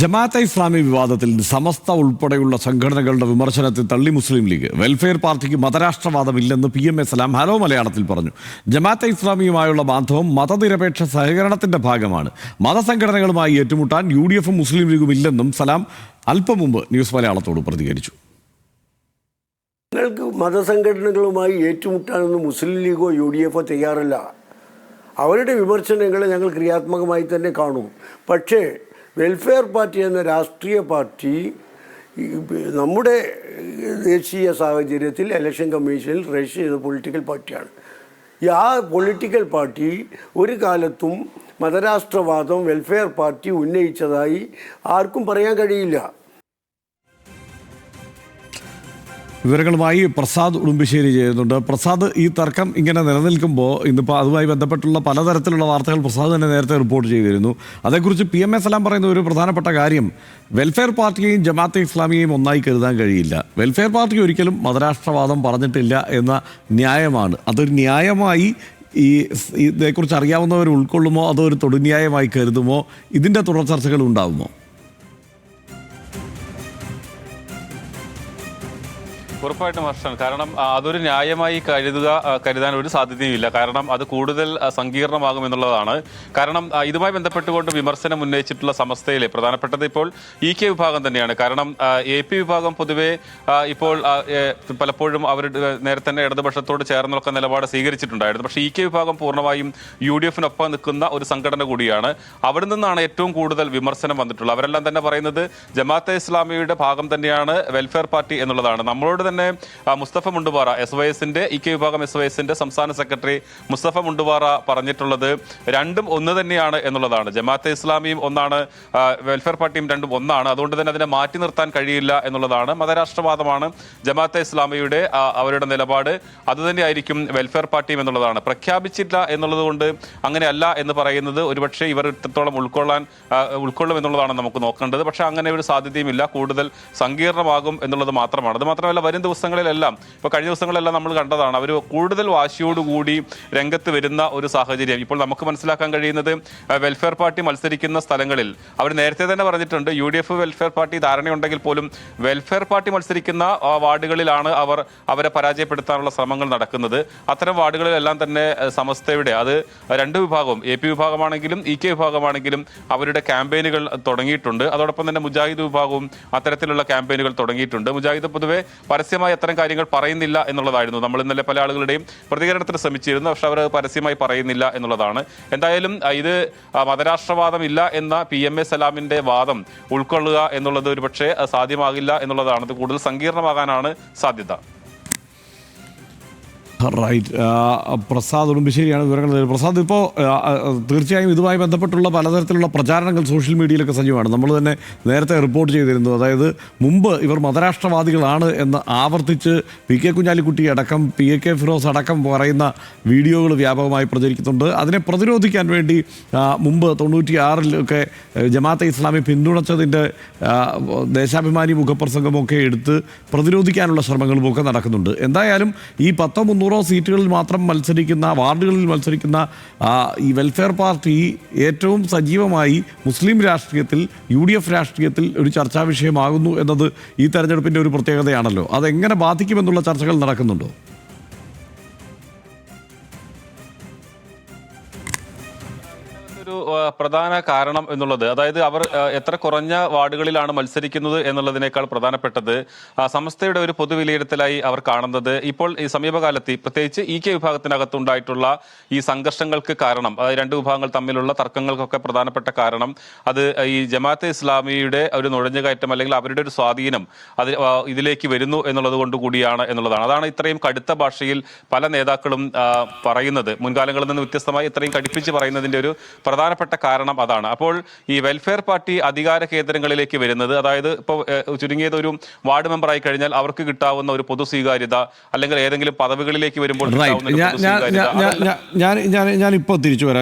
ജമാഅത്തെ ഇസ്ലാമി വിവാദത്തിൽ സമസ്ത ഉൾപ്പെടെയുള്ള സംഘടനകളുടെ വിമർശനത്തെ തള്ളി മുസ്ലിം ലീഗ്. വെൽഫെയർ പാർട്ടിക്ക് മതരാഷ്ട്രവാദമില്ലെന്ന് P M A Salam hello മലയാളത്തിൽ പറഞ്ഞു. ജമാഅത്തെ ഇസ്ലാമിയുമായുള്ള ബാന്ധവം മതനിരപേക്ഷ സഹകരണത്തിന്റെ ഭാഗമാണ്. മതസംഘടനകളുമായി ഏറ്റുമുട്ടാൻ യു ഡി എഫും മുസ്ലിം ലീഗും ഇല്ലെന്നും സലാം അല്പം മുമ്പ് ന്യൂസ് മലയാളത്തോട് പ്രതികരിച്ചു. ഞങ്ങൾക്ക് മതസംഘടനകളുമായി ഏറ്റുമുട്ടാനൊന്നും മുസ്ലിം ലീഗോ യു ഡി എഫോ തയ്യാറല്ല. അവരുടെ വിമർശനങ്ങളെ ഞങ്ങൾ ക്രിയാത്മകമായി തന്നെ കാണും. പക്ഷേ വെൽഫെയർ പാർട്ടി എന്ന രാഷ്ട്രീയ പാർട്ടി നമ്മുടെ ദേശീയ സാഹചര്യത്തിൽ ഇലക്ഷൻ കമ്മീഷനിൽ രജിസ്റ്റർ ചെയ്ത പൊളിറ്റിക്കൽ പാർട്ടിയാണ്. ആ പൊളിറ്റിക്കൽ പാർട്ടി ഒരു കാലത്തും മതരാഷ്ട്രവാദം വെൽഫെയർ പാർട്ടി ഉന്നയിച്ചതായി ആർക്കും പറയാൻ കഴിയില്ല. വിവരങ്ങളുമായി പ്രസാദ് ഉടുമ്പശ്ശേരി ചെയ്യുന്നുണ്ട്. പ്രസാദ് ഈ തർക്കം ഇങ്ങനെ നിലനിൽക്കുമ്പോൾ ഇന്നിപ്പോൾ അതുമായി ബന്ധപ്പെട്ടുള്ള പലതരത്തിലുള്ള വാർത്തകൾ പ്രസാദ് തന്നെ നേരത്തെ റിപ്പോർട്ട് ചെയ്തിരുന്നു. അതേക്കുറിച്ച് പി എം എസ് എല്ലാം പറയുന്ന ഒരു പ്രധാനപ്പെട്ട കാര്യം വെൽഫെയർ പാർട്ടിയെയും ജമാഅത്തെ ഇസ്ലാമിയെയും ഒന്നായി കരുതാൻ കഴിയില്ല. വെൽഫെയർ പാർട്ടി ഒരിക്കലും മതരാഷ്ട്രവാദം പറഞ്ഞിട്ടില്ല എന്ന ന്യായമാണ്. അതൊരു ന്യായമായി ഈ ഇതേക്കുറിച്ച് അറിയാവുന്നവർ ഉൾക്കൊള്ളുമോ? അതോ ഒരു തൊടുന്യായമായി കരുതുമോ? ഇതിന്റെ തുടർ ചർച്ചകൾ ഉണ്ടാകുമോ ഉറപ്പായിട്ടും ഹർഷൻ കാരണം അതൊരു ന്യായമായി കരുതുക കരുതാൻ ഒരു സാധ്യതയുമില്ല. കാരണം അത് കൂടുതൽ സങ്കീർണമാകും എന്നുള്ളതാണ്. കാരണം ഇതുമായി ബന്ധപ്പെട്ടുകൊണ്ട് വിമർശനം ഉന്നയിച്ചിട്ടുള്ള സമസ്തയിലെ പ്രധാനപ്പെട്ടത് ഇപ്പോൾ ഇ കെ വിഭാഗം തന്നെയാണ്. കാരണം എ പി വിഭാഗം പൊതുവെ ഇപ്പോൾ പലപ്പോഴും അവർ നേരത്തെ തന്നെ ഇടതുപക്ഷത്തോട് ചേർന്നൊക്കെ നിലപാട് സ്വീകരിച്ചിട്ടുണ്ടായിരുന്നു. പക്ഷേ ഇ കെ വിഭാഗം പൂർണമായും യു ഡി എഫിനൊപ്പം നിൽക്കുന്ന ഒരു സംഘടന കൂടിയാണ്. അവിടെ നിന്നാണ് ഏറ്റവും കൂടുതൽ വിമർശനം വന്നിട്ടുള്ളത്. അവരെല്ലാം തന്നെ പറയുന്നത് ജമാഅത്തെ ഇസ്ലാമിയുടെ ഭാഗം തന്നെയാണ് വെൽഫെയർ പാർട്ടി എന്നുള്ളതാണ്. നമ്മളോട് തന്നെ മുസ്തഫ മുണ്ടുപാറ എസ് വൈ എസിന്റെ ഇ കെ വിഭാഗം എസ് വൈ എസിന്റെ സംസ്ഥാന സെക്രട്ടറി മുസ്തഫ മുണ്ടുപാറ പറഞ്ഞിട്ടുള്ളത് രണ്ടും ഒന്ന് തന്നെയാണ് എന്നുള്ളതാണ്. ജമാഅത്തെ ഇസ്ലാമിയും ഒന്നാണ് വെൽഫെയർ പാർട്ടിയും രണ്ടും ഒന്നാണ്. അതുകൊണ്ട് തന്നെ അതിനെ മാറ്റി നിർത്താൻ കഴിയില്ല എന്നുള്ളതാണ് മതരാഷ്ട്രവാദമാണ് ജമാഅത്തെ ഇസ്ലാമിയുടെ അവരുടെ നിലപാട്. അതുതന്നെയായിരിക്കും വെൽഫെയർ പാർട്ടിയും എന്നുള്ളതാണ്. പ്രഖ്യാപിച്ചില്ല എന്നുള്ളത് കൊണ്ട് അങ്ങനെയല്ല എന്ന് പറയുന്നത് ഒരുപക്ഷെ ഇവർ ഇത്രത്തോളം ഉൾക്കൊള്ളാൻ ഉൾക്കൊള്ളും എന്നുള്ളതാണ് നമുക്ക് നോക്കേണ്ടത്. പക്ഷേ അങ്ങനെ ഒരു സാധ്യതയുമില്ല. കൂടുതൽ സങ്കീർണമാകും എന്നുള്ളത് മാത്രമാണ്. അത് മാത്രമല്ല ദിവസങ്ങളിലെല്ലാം ഇപ്പോൾ കഴിഞ്ഞ ദിവസങ്ങളിലെല്ലാം നമ്മൾ കണ്ടതാണ് അവർ കൂടുതൽ വാശിയോടുകൂടി രംഗത്ത് വരുന്ന ഒരു സാഹചര്യം. ഇപ്പോൾ നമുക്ക് മനസ്സിലാക്കാൻ കഴിയുന്നത് വെൽഫെയർ പാർട്ടി മത്സരിക്കുന്ന സ്ഥലങ്ങളിൽ അവർ നേരത്തെ തന്നെ പറഞ്ഞിട്ടുണ്ട് U D F Welfare Party ധാരണയുണ്ടെങ്കിൽ പോലും വെൽഫെയർ പാർട്ടി മത്സരിക്കുന്ന വാർഡുകളിലാണ് അവർ അവരെ പരാജയപ്പെടുത്താനുള്ള ശ്രമങ്ങൾ നടക്കുന്നത്. അത്തരം വാർഡുകളിലെല്ലാം തന്നെ സമസ്തയുടെ അത് രണ്ട് വിഭാഗവും എ പി വിഭാഗമാണെങ്കിലും ഇ കെ വിഭാഗമാണെങ്കിലും അവരുടെ ക്യാമ്പയിനുകൾ തുടങ്ങിയിട്ടുണ്ട്. അതോടൊപ്പം തന്നെ മുജാഹിദ് വിഭാഗവും അത്തരത്തിലുള്ള ക്യാമ്പയിനുകൾ തുടങ്ങിയിട്ടുണ്ട്. മുജാഹിദ് പൊതുവെ പരസ്യമായി അത്തരം കാര്യങ്ങൾ പറയുന്നില്ല എന്നുള്ളതായിരുന്നു. നമ്മൾ ഇന്നലെ പല ആളുകളുടെയും പ്രതികരണത്തിന് ശ്രമിച്ചിരുന്നു. പക്ഷെ അവർ പരസ്യമായി പറയുന്നില്ല എന്നുള്ളതാണ്. എന്തായാലും ഇത് മതരാഷ്ട്രവാദം ഇല്ല എന്ന പി എം എ സലാമിന്റെ വാദം ഉൾക്കൊള്ളുക എന്നുള്ളത് ഒരുപക്ഷെ സാധ്യമാകില്ല എന്നുള്ളതാണ്. കൂടുതൽ സങ്കീർണമാകാനാണ് സാധ്യത. റൈറ്റ് പ്രസാദ് ഉടുമ്പശ്ശേരിയാണ് വിവരങ്ങൾ. പ്രസാദ് ഇപ്പോൾ തീർച്ചയായും ഇതുമായി ബന്ധപ്പെട്ടുള്ള പലതരത്തിലുള്ള പ്രചാരണങ്ങൾ സോഷ്യൽ മീഡിയയിലൊക്കെ സജീവമാണ്. നമ്മൾ തന്നെ നേരത്തെ റിപ്പോർട്ട് ചെയ്തിരുന്നു. അതായത് മുമ്പ് ഇവർ മതരാഷ്ട്രവാദികളാണ് എന്ന് ആവർത്തിച്ച് പി കെ കുഞ്ഞാലിക്കുട്ടി അടക്കം പി എ കെ ഫിറോസ് അടക്കം പറയുന്ന വീഡിയോകൾ വ്യാപകമായി പ്രചരിക്കുന്നുണ്ട്. അതിനെ പ്രതിരോധിക്കാൻ വേണ്ടി മുമ്പ് തൊണ്ണൂറ്റിയാറിലൊക്കെ ജമാഅത്തെ ഇസ്ലാമി പിന്തുണച്ചതിന്റെ ദേശാഭിമാനി മുഖപ്രസംഗമൊക്കെ എടുത്ത് പ്രതിരോധിക്കാനുള്ള ശ്രമങ്ങളുമൊക്കെ നടക്കുന്നുണ്ട്. എന്തായാലും ഈ പത്തോ മുന്നൂറോ സീറ്റുകളിൽ മാത്രം മത്സരിക്കുന്ന വാർഡുകളിൽ മത്സരിക്കുന്ന ഈ വെൽഫെയർ പാർട്ടി ഏറ്റവും സജീവമായി മുസ്ലിം രാഷ്ട്രീയത്തിൽ യു ഡി എഫ് രാഷ്ട്രീയത്തിൽ ഒരു ചർച്ചാ വിഷയമാകുന്നു എന്നത് ഈ തെരഞ്ഞെടുപ്പിന്റെ ഒരു പ്രത്യേകതയാണല്ലോ. അതെങ്ങനെ ബാധിക്കുമെന്നുള്ള ചർച്ചകൾ നടക്കുന്നുണ്ടോ? പ്രധാന കാരണം എന്നുള്ളത് അതായത് അവർ എത്ര കുറഞ്ഞ വാർഡുകളിലാണ് മത്സരിക്കുന്നത് എന്നുള്ളതിനേക്കാൾ പ്രധാനപ്പെട്ടത് സംസ്ഥയുടെ ഒരു പൊതു വിലയിരുത്തലായി അവർ കാണുന്നത്. ഇപ്പോൾ ഈ സമീപകാലത്ത് പ്രത്യേകിച്ച് ഇ കെ വിഭാഗത്തിനകത്തുണ്ടായിട്ടുള്ള ഈ സംഘർഷങ്ങൾക്ക് കാരണം അതായത് രണ്ട് വിഭാഗങ്ങൾ തമ്മിലുള്ള തർക്കങ്ങൾക്കൊക്കെ പ്രധാനപ്പെട്ട കാരണം അത് ഈ ജമാഅത്തെ ഇസ്ലാമിയുടെ ഒരു നുഴഞ്ഞുകയറ്റം അല്ലെങ്കിൽ അവരുടെ ഒരു സ്വാധീനം അത് ഇതിലേക്ക് വരുന്നു എന്നുള്ളത് കൊണ്ട് കൂടിയാണ് എന്നുള്ളതാണ്. അതാണ് ഇത്രയും കടുത്ത ഭാഷയിൽ പല നേതാക്കളും പറയുന്നത്. മുൻകാലങ്ങളിൽ നിന്ന് വ്യത്യസ്തമായി ഇത്രയും കടുപ്പിച്ച് പറയുന്നതിന്റെ ഒരു പ്രധാനപ്പെട്ട കാരണം അതാണ്. അപ്പോൾ ഈ വെൽഫെയർ പാർട്ടി അധികാര കേന്ദ്രങ്ങളിലേക്ക് വരുന്നത് അതായത് ഇപ്പോൾ ചുരുങ്ങിയത് ഒരു വാർഡ് മെമ്പർ ആയി കഴിഞ്ഞാൽ അവർക്ക് കിട്ടാവുന്ന ഒരു പൊതു സ്വീകാര്യത അല്ലെങ്കിൽ ഏതെങ്കിലും പദവികളിലേക്ക് വരുമ്പോൾ ഞാൻ ഞാൻ ഇപ്പോൾ തിരിച്ചു വരാം.